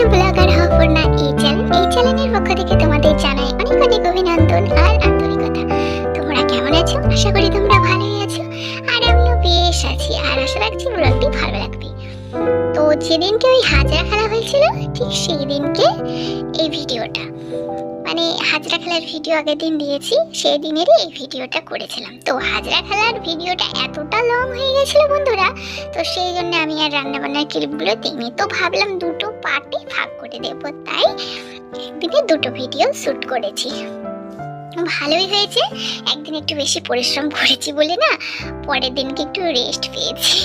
দেখছেন ব্লগার হপর্ণা এই চ্যানেল এই চ্যানেলের পক্ষ থেকে তোমাদের জানাই অনেক অনেক অভিনন্দন আর আন্তরিকতা। তোমরা কেমন আছো? আশা করি তোমরা ভালোই আছো। আর আমিও বেশ আছি। আর আশা রাখছি ব্লগটি ভালো লাগবে। তো যেদিনকে ওই হাজরা খেলা হয়েছিল, ঠিক সেই দিনকে এই ভিডিওটা। মানে হাজরা খেলার ভিডিও আগের দিন দিয়েছি, সেই দিনেরই এই ভিডিওটা করেছিলাম। তো হাজরা খেলার ভিডিওটা এতটা লং হয়ে গেছিল বন্ধুরা, তো সেই জন্য আমি আর রান্নাবান্নার ক্লিপগুলো দিইনি। তো ভাবলাম দুটো পার্টে ভাগ করে দেবো, তাই একদিনে দুটো ভিডিও শ্যুট করেছি। ভালোই হয়েছে, একদিন একটু বেশি পরিশ্রম করেছি বলে না, পরের দিনকে একটু রেস্ট পেয়েছি।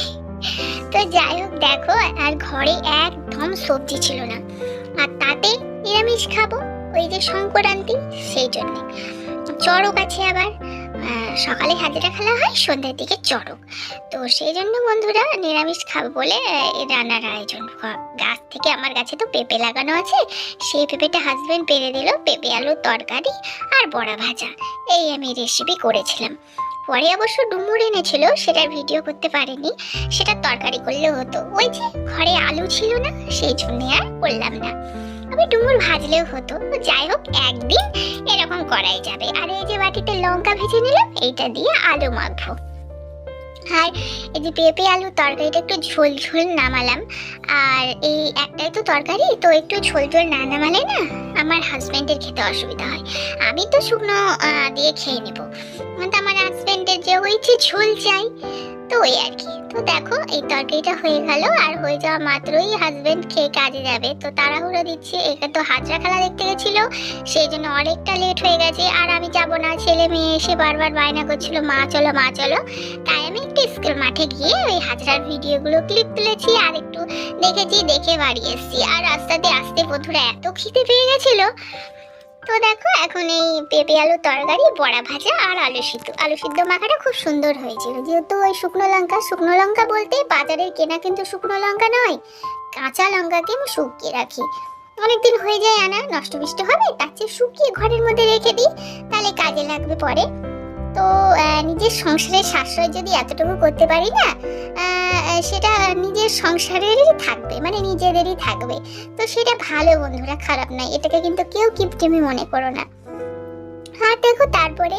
তো যাই হোক, দেখো, আর ঘরে একদম সবজি ছিল না। আর তাতে নিরামিষ খাব, ওই যে সংক্রান্তি, সেই জন্যে। চড়ক আছে আবার সকালে হাজিরা খেলা হয়, সন্ধ্যের দিকে চড়ক। তো সেই জন্য বন্ধুরা নিরামিষ খাবে বলে রান্নার আয়োজন। গাছ থেকে আমার গাছে তো পেঁপে লাগানো আছে। সেই পেঁপেটা হাজবেন্ড পেরে দিল, পেঁপে আলুর তরকারি আর বড়া ভাজা। এই আমি রেসিপি করেছিলাম। পরে অবশ্য ডুমুর এনেছিল, সেটার ভিডিও করতে পারিনি। সেটা তরকারি করলেও হতো। ওই যে ঘরে আলু ছিল না, সেই জন্যে আর করলাম না। আমি ডুমুর ভাজলেও হতো। যাই হোক, একদিন এরকম করাই যাবে। আর এই যে বাটিতে লঙ্কা ভেজে নিলাম, এইটা দিয়ে আলু মাখবো। আর এই যে পেঁপে আলু তরকারিটা একটু ঝোল ঝোল নামালাম। আর এই একটাই তো তরকারি, তো একটু ঝোল ঝোল না নামালে না আমার হাজব্যান্ডের খেতে অসুবিধা হয়। আমি তো শুকনো দিয়ে খেয়ে নেব। আমার হাজব্যান্ডের যে হয়েছে ঝোল চাই তো ওই আর কি। তো দেখো, এই তরকারিটা হয়ে গেল, আর হয়ে যাওয়া মাত্রই হাজবেন্ড খেয়ে কাজে যাবে। তো তাড়াহুড়ো দিচ্ছে একে তো হাজরা খেলা দেখতে গেছিল, সেই জন্য অনেকটা লেট হয়ে গেছে, আর আমি যাব না। ছেলে মেয়ে এসে বারবার বায়না করছিল, মা, চলো মা, চলো। তাই আমি একটু স্কুল মাঠে গিয়ে ওই হাজরার ভিডিওগুলো ক্লিপ তুলেছি, আর একটু দেখেছি, দেখে বাড়ি এসেছি। আর রাস্তাতে আসতে বন্ধুরা এত খিদে পেয়ে গেছিল। তো দেখো, এখন এই পেঁপে আলু তরকারি, বড়া ভাজা আর আলু সিদ্ধ। আলু সিদ্ধ মাখাটা খুব সুন্দর হয়েছিল। যেহেতু ওই শুকনো লঙ্কা শুকনো লঙ্কা বলতে বাজারের কেনা কিন্তু শুকনো লঙ্কা নয়, কাঁচা লঙ্কাকে আমি শুকিয়ে রাখি। অনেকদিন হয়ে যায় আনা নষ্ট বিষ্ট হবে, তার চেয়ে শুকিয়ে ঘরের মধ্যে রেখে দিই, তাহলে কাজে লাগবে পরে। তো নিজের সংসারের সাশ্রয় যদি এতটুকু করতে পারি না সেটা নিজের সংসারেরই থাকবে মানে নিজেদেরই থাকবে। তো সেটা ভালো বন্ধুরা, খারাপ নয়, এটাকে কিন্তু কেউ কিপটিমি মনে করো না। হ্যাঁ দেখো, তারপরে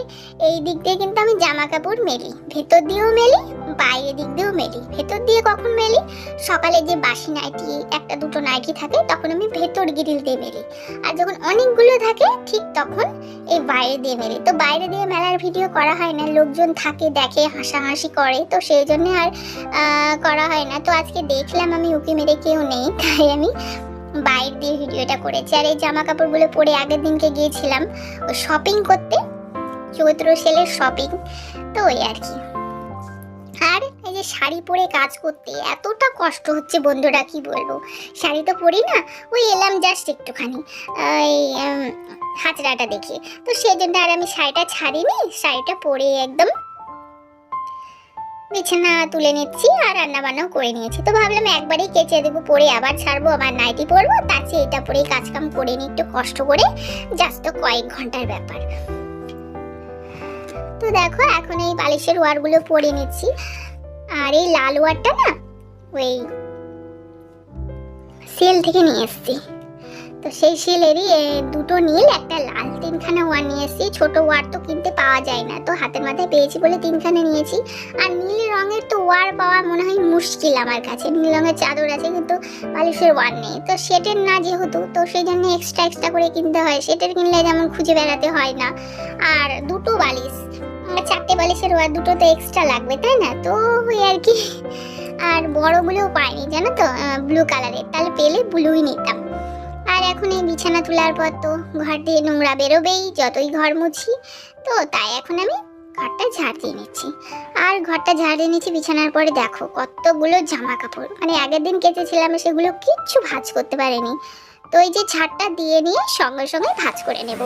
এই দিক দিয়ে কিন্তু আমি জামা কাপড় মেলি, ভেতর দিয়েও মেলি বাইরের দিক দিয়েও মেলি, ভেতর দিয়ে কখন মেলি? সকালে যে বাসি নাইটি, একটা দুটো নাইটি থাকে, তখন আমি ভেতর গিরিল দিয়ে মেলি। আর যখন অনেকগুলো থাকে, ঠিক তখন এই বাইরে দিয়ে মেলি। তো বাইরে দিয়ে মেলার ভিডিও করা হয় না, লোকজন থাকে, দেখে, হাসাহাসি করে, তো সেই জন্যে আর করা হয় না। তো আজকে দেখলাম আমি উকি মেরে কেউ নেই, তাই আমি বাইরে দিয়ে ভিডিওটা করেছি। আর এই জামা কাপড়গুলো পরে আগের দিনকে গিয়েছিলাম শপিং করতে, চৈত্র সেলের শপিং তো ওই আর কি। আর এই যে শাড়ি পরে কাজ করতে এতটা কষ্ট হচ্ছে বন্ধুরা কি বলব? শাড়ি তো পরি না ওই এলাম জাস্ট একটুখানি উম, হাতড়াটা দেখে। তো সেই জন্য আর আমি শাড়িটা ছাড়িনি শাড়িটা পরে একদম বিছানা তুলে নিচ্ছি আর রান্না বান্নাও করে নিয়েছি। তো ভাবলাম একবারেই কেচে দেবো পরে আবার ছাড়বো আবার নাইটি পরবো চেয়ে এটা পরেই কাজকাম করে নিই একটু কষ্ট করে জাস্ট তো কয়েক ঘণ্টার ব্যাপার। তো দেখো, এখন এই বালিশের ওয়ারগুলো পরে নিচ্ছি। আর এই লাল ওয়ারটা না, ওই সেল থেকে নিয়ে এসছি। তো সেই সেলেরই দুটো নীল, একটা লাল তিনখানা ওয়ার নিয়ে এসেছি। ছোটো ওয়ার তো কিনতে পাওয়া যায় না, তো হাতের মাথায় পেয়েছি বলে তিনখানা নিয়েছি। আর নীল রঙের তো ওয়ার পাওয়া মনে হয় মুশকিল আমার কাছে। নীল রঙের চাদর আছে কিন্তু বালিশের ওয়ার নেই। তো সেটের না যেহেতু, তো সেই জন্য এক্সট্রা এক্সট্রা করে কিনতে হয়। সেটের কিনলে যেমন খুঁজে বেড়াতে হয় না। আর দুটো বালিশ চারটে বালিশের ওয়ার, দুটো তো এক্সট্রা লাগবে, তাই না? তো ওই আর কি। আর বড়গুলোও পাইনি, জানো তো ব্লু কালারের তাহলে পেলে ব্লুই নিতাম। আর এখন এই বিছানা তোলার পর তো ঘর দিয়ে নোংরা বেরোবেই, যতই ঘর মুছি। তো তাই এখন আমি ঘরটা ঝাড় দিয়ে নিচ্ছি। আর ঘরটা ঝাড় দিয়ে নিচ্ছি বিছানার পরে দেখো কতগুলো জামা কাপড় মানে আগের দিন কেচেছিলাম, সেগুলো কিচ্ছু ভাঁজ করতে পারিনি। তো এই যে ঝাড়টা দিয়ে নিয়ে সঙ্গে সঙ্গে ভাঁজ করে নেব।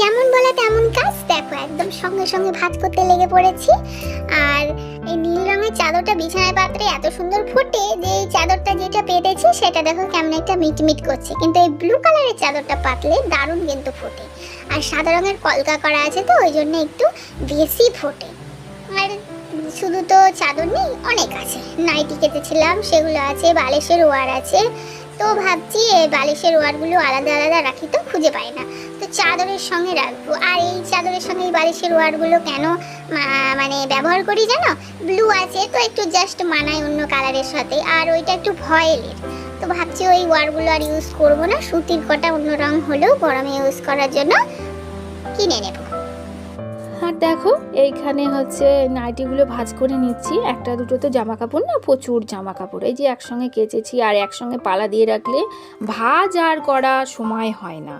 যেমন বলা তেমন কাজ, দেখো একদম সঙ্গে সঙ্গে ভাঁজ করতে লেগে পড়েছি। আর এই নীল রঙের চাদরটা বিছানায় পাত্রে এত সুন্দর ফুটে যে এই চাদরটা যেটা পেতেছি সেটা দেখো কেমন একটা মিটমিট করছে। কিন্তু এই ব্লু কালারের চাদরটা পাতলে দারুণ কিন্তু ফোটে। আর সাদা রঙের কলকা করা আছে তো, ওই জন্য একটু বেশি ফোটে। আর শুধু তো চাদর নেই, অনেক আছে। নাইটি কেটেছিলাম সেগুলো আছে বালিশের ওয়ার আছে তো ভাবছি এই বালিশের ওয়ারগুলো আলাদা আলাদা রাখি তো খুঁজে পাই না। তো চাদরের সঙ্গে রাখব। আর এই চাদরের সঙ্গে এই বালিশের ওয়ারগুলো কেন মানে ব্যবহার করি জানো? ব্লু আছে, তো একটু জাস্ট মানায় অন্য কালারের সাথে। আর ওইটা একটু ভয়েলের। তো ভাবছি ওই ওয়ারগুলো আর ইউজ করব না। সুতির কটা অন্য রং হলেও গরমে ইউজ করার জন্য কিনে নেব। আর দেখো, এইখানে হচ্ছে নাইটিগুলো ভাঁজ করে নিচ্ছি। একটা দুটো তো জামা কাপড় না, প্রচুর জামা কাপড় এই যে একসঙ্গে কেচেছি আর একসঙ্গে পালা দিয়ে রাখলে ভাঁজ আর করা সময় হয় না।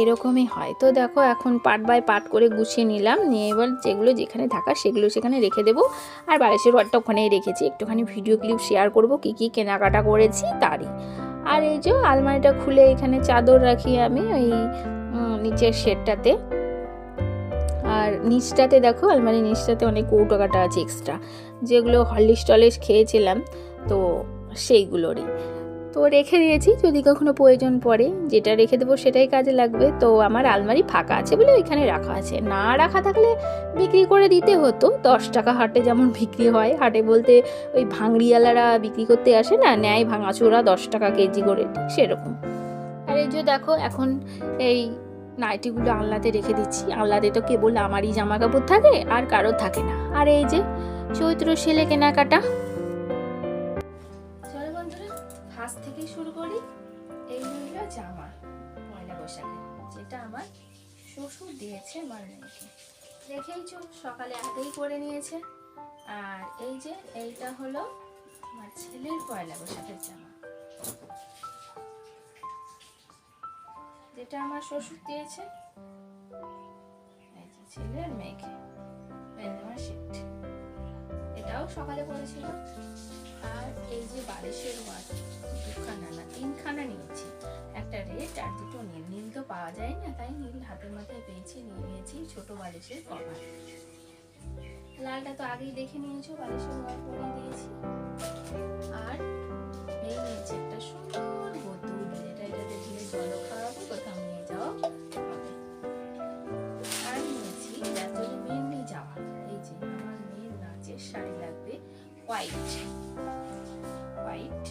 এরকমই হয়। তো দেখো, এখন পার্ট বাই পার্ট করে গুছিয়ে নিলাম। নিয়ে এবার যেগুলো যেখানে থাকা সেগুলো সেখানে রেখে দেবো। আর বালিশের ওয়ারটা ওখানেই রেখেছি। একটুখানি ভিডিও ক্লিপ শেয়ার করব কি কি কেনাকাটা করেছি তারই। আর এই যে আলমারিটা খুলে এখানে চাদর রাখি আমি ওই নিচের শেডটাতে। নিচটাতে দেখো আলমারি নিচটাতে অনেক কৌটো কাটা আছে এক্সট্রা যেগুলো হরলিক্স টলিস খেয়েছিলাম, তো সেইগুলোরই। তো রেখে দিয়েছি, যদি কখনো প্রয়োজন পড়ে, যেটা রেখে দেবো সেটাই কাজে লাগবে। তো আমার আলমারি ফাঁকা আছে বলে ওইখানে রাখা আছে। না রাখা থাকলে বিক্রি করে দিতে হতো, দশ টাকা হাটে যেমন বিক্রি হয়, হাটে বলতে ওই ভাঙড়িওয়ালারা বিক্রি করতে আসে না নেয় ভাঙাচোরা দশ টাকা কেজি করে, ঠিক সেরকম। আর এই যে দেখো, এখন এই নাইটিগুলো আলনাতে রেখে দিচ্ছি। আলনাতে তো কেবল আমারই জামা কাপড় থাকে আর কারোর থাকে না। আর এই যে চৈত্র সেলে কেনাকাটা। থেকেই শুরু করি। এই জামা, পয়লা যেটা আমার দিয়েছে সকালে হাতেই করে নিয়েছে। আর এই যে এইটা হলো আমার ছেলের পয়লা বৈশাখের জামা। যেটা আমার শ্বশুর দিয়েছে। এই যে ছেলে আর মেয়েকে বেলনামা সেট এটাও সকালে করেছিল আর এই যে বালিশের ওয়ার দুখানা না, তিনখানা নিয়েছি। একটা রেড আর দুটো নীল। নীল তো পাওয়া যায় না, তাই নীল হাতের মাথায় পেয়েছি, নিয়ে নিয়েছি ছোট বালিশের কভার। লালটা তো আগেই দেখে নিয়েছো, বালিশের ওয়ার পরিয়ে দিয়েছি। আর এই নিয়েছি একটা সুন্দর বোতল, যেটা এটাতে ঢেলে জল আর নাচের শাড়ি লাগবে হোয়াইট হোয়াইট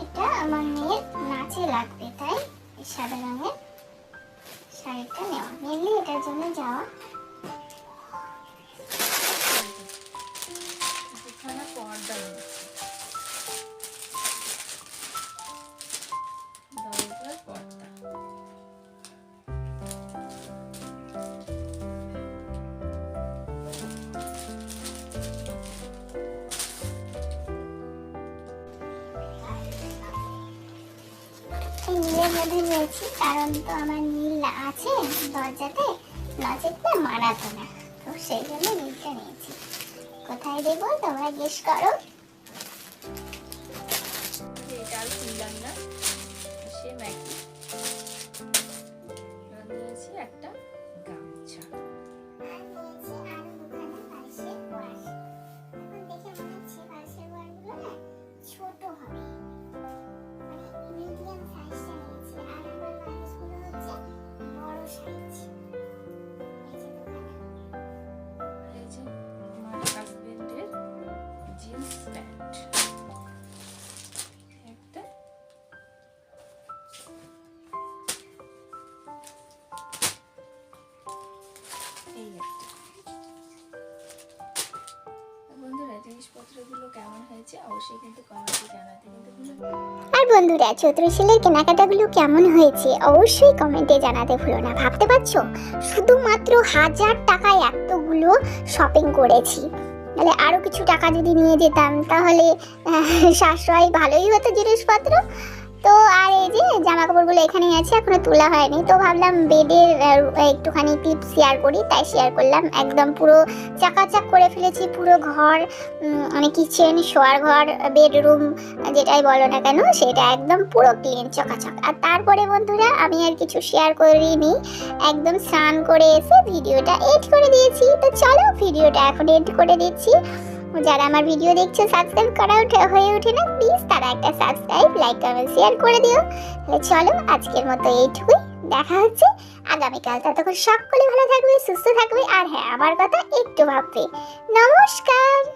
এই আমার মেয়ের নাচে লাগবে, তাই সাদা রঙের শাড়িটা নেওয়া। মেনলি এটার জন্য যাওয়া। মধ্যে নিয়েছি কারণ তো আমার নীল আছে না। তো সেই জন্য নিয়েছি। কোথায় দেবো তোমরা গেস করো। আর বন্ধুরা চৈত্রশীলের কেনাকাটাগুলো কেমন হয়েছে, অবশ্যই কমেন্টে জানাতে ভুলো না। ভাবতে পারছ? শুধুমাত্র হাজার টাকায় এতগুলো শপিং করেছি। তাহলে আরও কিছু টাকা যদি নিয়ে যেতাম, তাহলে সাশ্রয় ভালোই হতো জিনিসপত্র। তো আর এই যে জামা কাপড়গুলো এখানেই আছে, এখনও তোলা হয়নি। তো ভাবলাম বেডের একটুখানি টিপ শেয়ার করি, তাই শেয়ার করলাম। একদম পুরো চাকাচাক করে ফেলেছি, পুরো ঘর মানে কিচেন শোয়ার ঘর বেডরুম যেটাই বলো না কেন, সেটা একদম পুরো ক্লিন চকাচক। আর তারপরে বন্ধুরা, আমি আর কিছু শেয়ার করিনি। একদম স্নান করে এসে ভিডিওটা এড করে দিয়েছি। তো চলো, ভিডিওটা এখন এড করে দিচ্ছি। যারা আমার ভিডিও দেখছ সাবস্ক্রাইব করা উঠে, হয়ে ওঠে না প্লিজ তারা একটা সাবস্ক্রাইব লাইক কমেন্ট শেয়ার করে দিও। তাহলে চলো, আজকের মতো এইটুকুই। দেখা হচ্ছে আগামীকাল। ততক্ষণ সকলে ভালো থাকবে, সুস্থ থাকবে, আর হ্যাঁ আমার কথা একটু ভাববে। নমস্কার!